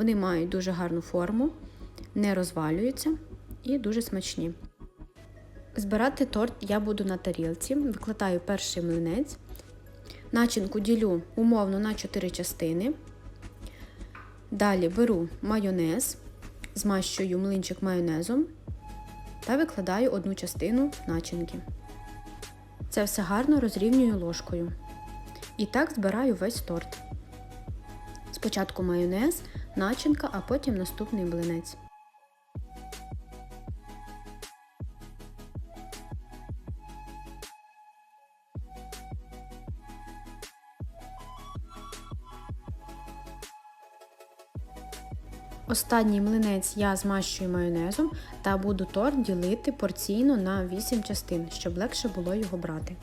Вони мають дуже гарну форму, не розвалюються і дуже смачні. Збирати торт я буду на тарілці, викладаю перший млинець. Начинку ділю умовно на 4 частини. Далі беру майонез, змащую млинчик майонезом та викладаю одну частину начинки. Це все гарно розрівнюю ложкою. І так збираю весь торт. Спочатку майонез, начинка, а потім наступний млинець. Останній млинець я змащую майонезом та буду торт ділити порційно на 8 частин, щоб легше було його брати.